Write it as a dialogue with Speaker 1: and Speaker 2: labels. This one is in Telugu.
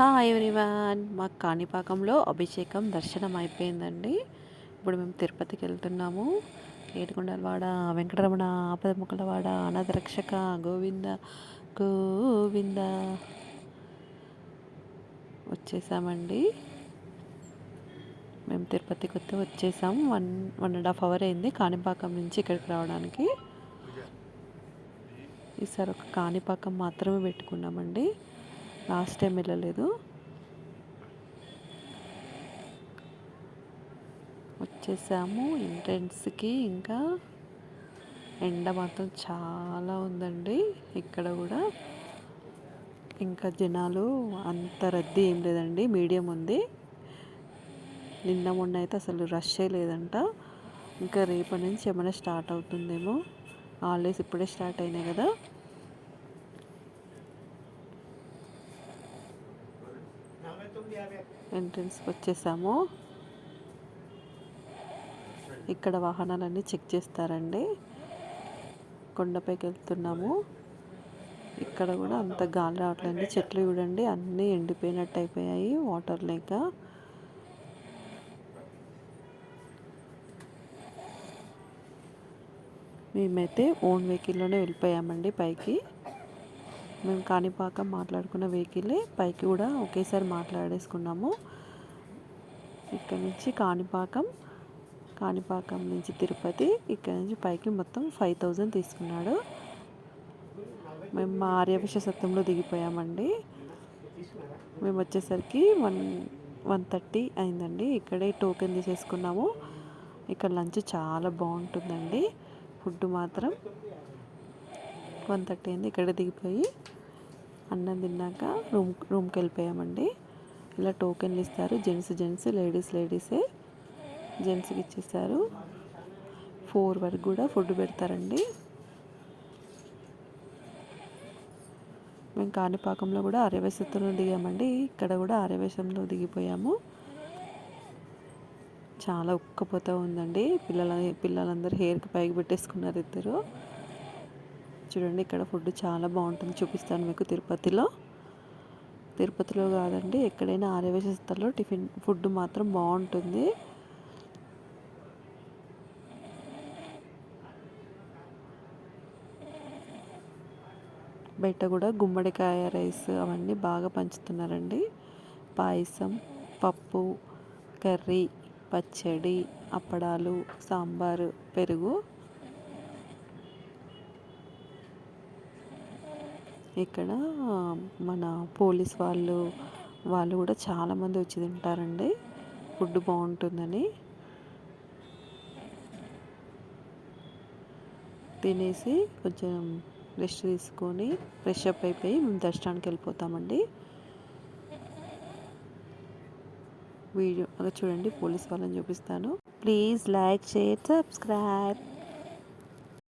Speaker 1: హాయ్ ఎవ్రీవన్ మా కాణిపాకంలో అభిషేకం దర్శనం అయిపోయిందండి ఇప్పుడు మేము తిరుపతికి వెళ్తున్నాము. ఏడుకొండలవాడ వెంకటరమణ ఆపదముక్కలవాడ అనాథరక్షక గోవింద గోవింద వచ్చేసామండి. మేము తిరుపతికి వస్తే వచ్చేసాం. One one and half hour అయింది కాణిపాకం నుంచి ఇక్కడికి రావడానికి. ఈసారి ఒక కాణిపాకం మాత్రమే పెట్టుకున్నామండి. లాస్ట్ టైం వెళ్ళలేదు. వచ్చేసాము. ఎంట్రెన్స్కి ఇంకా ఎండ మాత్రం చాలా ఉందండి ఇక్కడ కూడా. ఇంకా జనాలు అంత రద్దీ ఏం లేదండి. మీడియం ఉంది. నిన్న మొన్న అయితే అసలు రష్ లేదంట. ఇంకా రేపటి నుంచి ఏమైనా స్టార్ట్ అవుతుందేమో. హాలిడేస్ ఇప్పుడే స్టార్ట్ అయినాయి కదా. ఎంట్రన్స్కి వచ్చేసాము. ఇక్కడ వాహనాలన్నీ చెక్ చేస్తారండి. కొండపైకి వెళ్తున్నాము ఇక్కడ కూడా అంత గాలి రావట్లేదు చెట్లు చూడండి అన్నీ ఎండిపోయినట్టు అయిపోయాయి వాటర్ లేక. మేమైతే ఓన్ వెహికల్లోనే వెళ్ళిపోయామండి పైకి. మేము కాణిపాకం మాట్లాడుకున్న వెహికలే పైకి కూడా ఒకేసారి మాట్లాడేసుకున్నాము. ఇక్కడ నుంచి కాణిపాకం కాణిపాకం నుంచి తిరుపతి ఇక్కడ నుంచి పైకి మొత్తం ఫైవ్ థౌజండ్ తీసుకున్నాడు. మేము మా ఆర్యభిష సత్యంలో దిగిపోయామండి. మేము వచ్చేసరికి వన్ వన్ థర్టీ అయిందండి. ఇక్కడే టోకెన్ తీసేసుకున్నాము. ఇక్కడ లంచ్ చాలా బాగుంటుందండి. ఫుడ్ మాత్రం వన్ థర్టీ అయింది. ఇక్కడే దిగిపోయి అన్నం తిన్నాక రూమ్ రూమ్కి వెళ్ళిపోయామండి. ఇలా టోకెన్లు ఇస్తారు. జెంట్స్ జెంట్స్ లేడీస్ లేడీసే జెంట్స్కి ఇచ్చేస్తారు ఫోర్ వరకు కూడా ఫుడ్ పెడతారండి. మేము కాణిపాకంలో కూడా ఆర్యవేశంలో దిగామండి. ఇక్కడ కూడా ఆర్యవేశంలో దిగిపోయాము. చాలా ఉక్కపోతూ ఉందండి. పిల్లల పిల్లలందరూ హెయిర్కి పైకి పెట్టేసుకున్నారు ఇద్దరు. చూడండి ఇక్కడ ఫుడ్ చాలా బాగుంటుంది. చూపిస్తాను మీకు తిరుపతిలో. తిరుపతిలో కాదండి ఎక్కడైనా ఆర్యవేశస్థల్లో టిఫిన్ ఫుడ్ మాత్రం బాగుంటుంది. బయట కూడా గుమ్మడికాయ రైస్ అవన్నీ బాగా పంచుతున్నారండి. పాయసం పప్పు కర్రీ పచ్చడి అప్పడాలు సాంబారు పెరుగు. ఇక్కడ మన పోలీస్ వాళ్ళు వాళ్ళు కూడా చాలామంది వచ్చి తింటారండి. ఫుడ్ బాగుంటుందని. తినేసి కొంచెం రెస్ట్ తీసుకొని ఫ్రెష్ అప్ అయిపోయి మేము దర్శనానికి వెళ్ళిపోతామండి. వీడియో అలా చూడండి పోలీస్ వాళ్ళని చూపిస్తాను. Please like share subscribe.